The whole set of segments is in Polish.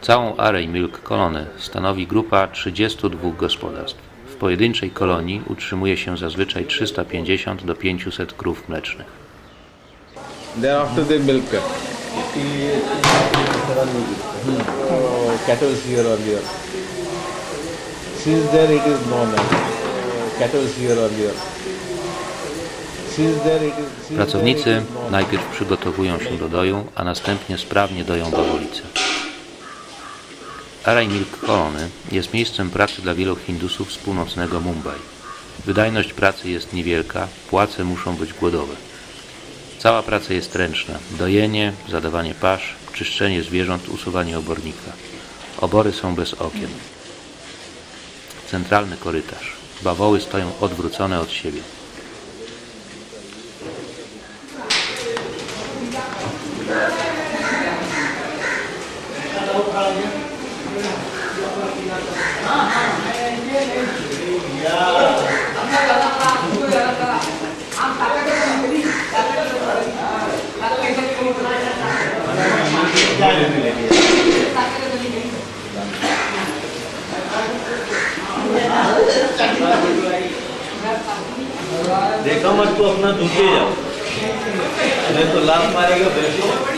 Całą Array Milk Colony stanowi grupa 32 gospodarstw. W pojedynczej kolonii utrzymuje się zazwyczaj 350 do 500 krów mlecznych. Thereafter they milk it. Cattle here earlier. Since there it is known as cattle here earlier. Since there it is. since there Pracownicy najpierw przygotowują się do doju, a następnie sprawnie doją bawolice. Array Milk Colony jest miejscem pracy dla wielu Hindusów z północnego Mumbai. Wydajność pracy jest niewielka, płace muszą być głodowe. Cała praca jest ręczna. Dojenie, zadawanie pasz, czyszczenie zwierząt, usuwanie obornika. Obory są bez okien. Centralny korytarz. Bawoły stoją odwrócone od siebie. देखा मत तो अपना दूसरे जाओ नहीं तो लात मारेगा बैठो।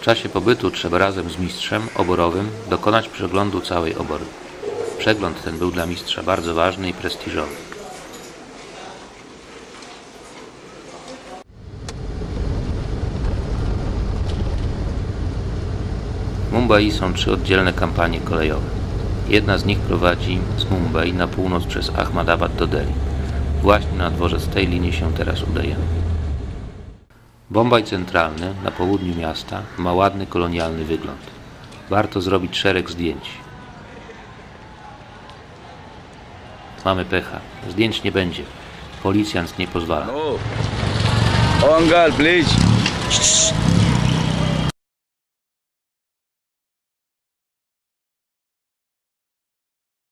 W czasie pobytu trzeba razem z mistrzem oborowym dokonać przeglądu całej obory. Przegląd ten był dla mistrza bardzo ważny i prestiżowy. W Mumbai są trzy oddzielne kampanie kolejowe. Jedna z nich prowadzi z Mumbai na północ przez Ahmadabad do Delhi. Właśnie na dworzec tej linii się teraz udajemy. Bombaj centralny na południu miasta ma ładny kolonialny wygląd. Warto zrobić szereg zdjęć. Mamy pecha. Zdjęć nie będzie. Policjant nie pozwala. Oh, uncle, please.